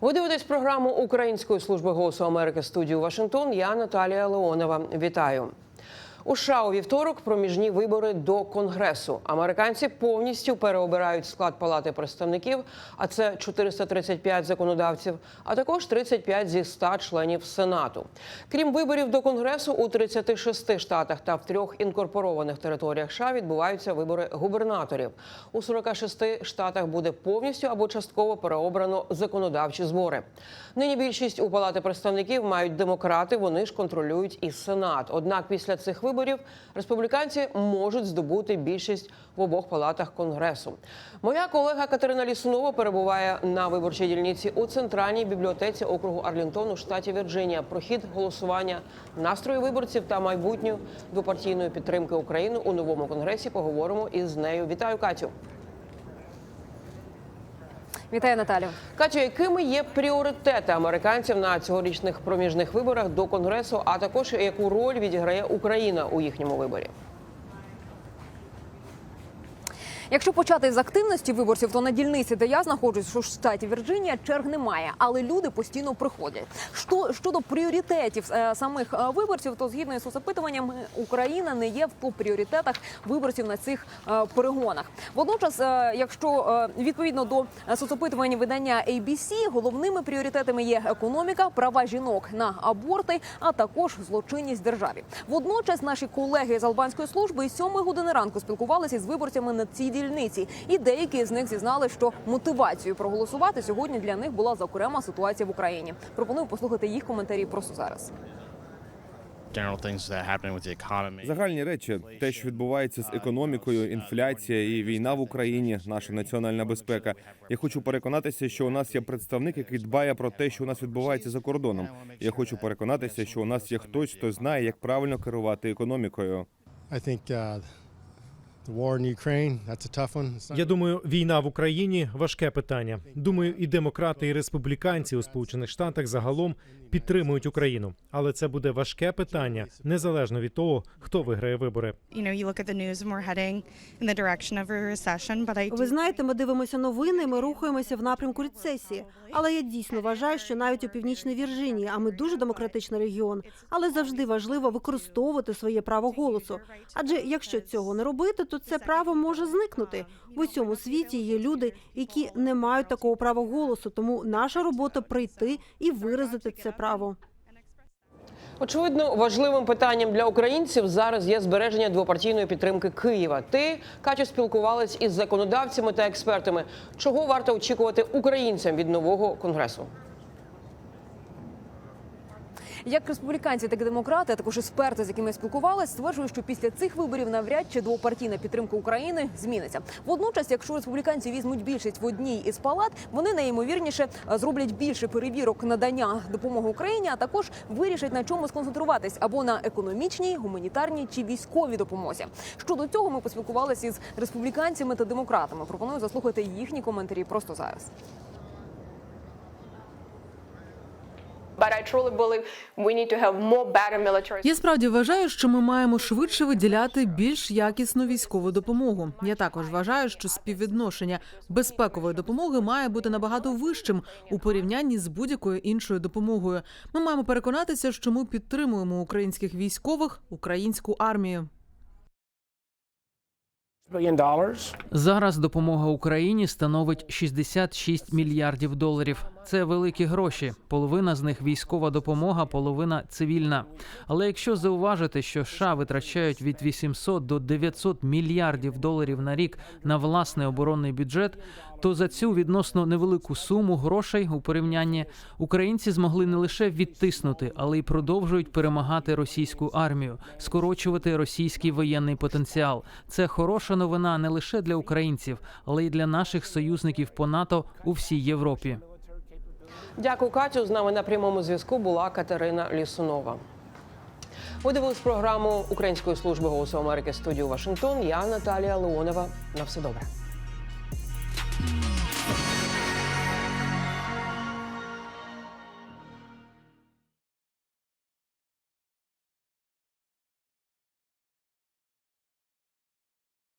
Ви дивитесь програму Української служби голосу Америки студію Вашингтон. Я Наталія Леонова. Вітаю. У США у вівторок проміжні вибори до конгресу. Американці повністю переобирають склад палати представників, а це 435 законодавців, а також 35 зі 100 членів сенату. Крім виборів до конгресу, у 36 штатах та в трьох інкорпорованих територіях США відбуваються вибори губернаторів. У 46 штатах буде повністю або частково переобрано законодавчі збори. Нині більшість у палати представників мають демократи. Вони ж контролюють і сенат. Однак після цих виборів республіканці можуть здобути більшість в обох палатах конгресу. Моя колега Катерина Лісунова перебуває на виборчій дільниці у центральній бібліотеці округу Арлінтон у штаті Вірджинія. Про хід голосування, настрої виборців та майбутню двопартійної підтримки України у новому конгресі. Поговоримо із нею. Вітаю, Катю. Вітаю, Наталю. Катю, якими є пріоритети американців на цьогорічних проміжних виборах до конгресу, а також яку роль відіграє Україна у їхньому виборі? Якщо почати з активності виборців, то на дільниці, де я знаходжусь, що в штаті Вірджинія, черг немає, але люди постійно приходять. Що щодо пріоритетів е, самих е, виборців, то згідно із соцопитуванням, Україна не є в топ пріоритетах виборців на цих е, перегонах. Водночас, е, якщо е, відповідно до е, соцопитування видання ABC, головними пріоритетами є економіка, права жінок на аборти, а також злочинність державі. Водночас наші колеги з албанської служби із 7 години ранку спілкувалися з виборцями на цій дільниці, і деякі з них зізнали, що мотивацією проголосувати сьогодні для них була зокрема ситуація в Україні. Пропоную послухати їх коментарі просто зараз. Загальні речі, те, що відбувається з економікою, інфляція і війна в Україні, наша національна безпека. Я хочу переконатися, що у нас є представник, який дбає про те, що у нас відбувається за кордоном. Я хочу переконатися, що у нас є хтось, хто знає, як правильно керувати економікою. I think uh, Я думаю, війна в Україні важке питання. Думаю, і демократи, і республіканці у Сполучених Штатах загалом підтримують Україну, але це буде важке питання незалежно від того, хто виграє вибори. you know, you look at the news and we're heading in the direction of a recession, but I do Ви знаєте, ми дивимося новини, ми рухаємося в напрямку рецесії. Але я дійсно вважаю, що навіть у північній Вірджинії, а ми дуже демократичний регіон, але завжди важливо використовувати своє право голосу. Адже якщо цього не робити, то це право може зникнути. В усьому світі є люди, які не мають такого права голосу. Тому наша робота прийти і виразити це право. Очевидно, важливим питанням для українців зараз є збереження двопартійної підтримки Києва. Ти Катю спілкувалась із законодавцями та експертами. Чого варто очікувати українцям від нового конгресу? Як республіканці, так і демократи, а також експерти, з якими я спілкувалась, стверджують, що після цих виборів навряд чи двопартійна підтримка України зміниться. Водночас, якщо республіканці візьмуть більшість в одній із палат, вони найімовірніше зроблять більше перевірок надання допомоги Україні, а також вирішать на чому сконцентруватись або на економічній, гуманітарній чи військовій допомозі. Щодо цього, ми поспілкувалися із республіканцями та демократами. Пропоную заслухати їхні коментарі просто зараз. Я справді вважаю, що ми маємо швидше виділяти більш якісну військову допомогу. Я також вважаю, що співвідношення безпекової допомоги має бути набагато вищим у порівнянні з будь-якою іншою допомогою. Ми маємо переконатися, що ми підтримуємо українських військових, українську армію. Зараз допомога Україні становить 66 мільярдів доларів. Це великі гроші. Половина з них військова допомога, половина цивільна. Але якщо зауважити, що США витрачають від 800 до 900 мільярдів доларів на рік на власний оборонний бюджет, то за цю відносно невелику суму грошей у порівнянні українці змогли не лише відтиснути, але й продовжують перемагати російську армію, скорочувати російський воєнний потенціал. Це хороша новина не лише для українців, але й для наших союзників по НАТО у всій Європі. Дякую, Катю. З нами на прямому зв'язку була Катерина Лісунова. Ви дивились програму Української служби голосу Америки студію Вашингтон. Я Наталія Леонова. На все добре.